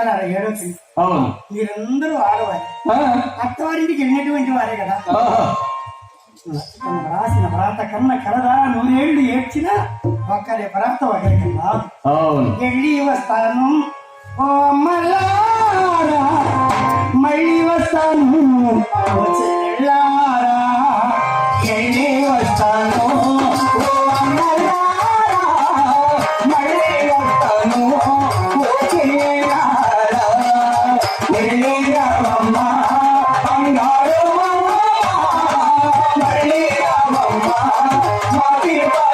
అక్కడ ఏడో తల్లి అవును. మీరందరూ ఆడవారు. అత్తవారింటికి వెళ్ళినటువంటి వారే కదా. తను రాసిన వ్రాత కన్న కలరా నూరేళ్ళు ఏడ్చినా ఒక్కరే వ్రాత ఒకరికి రాదు. వెళ్ళి వస్తాను. ఓ మళ్ళీ వస్తాను.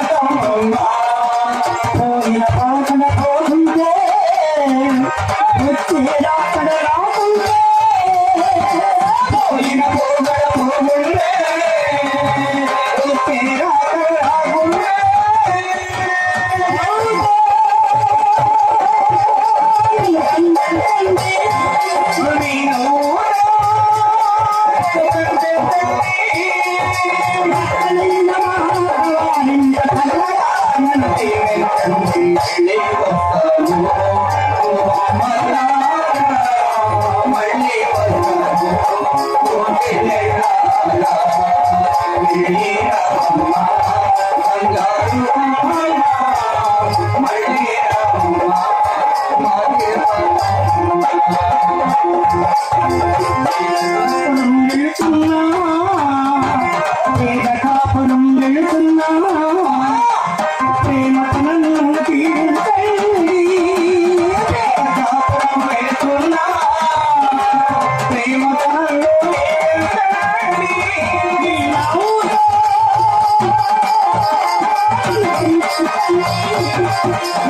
మాటి పాదమ్మ పోయిన పాటన పోతుంటే వచ్చి రాకడ my God, my God, my God.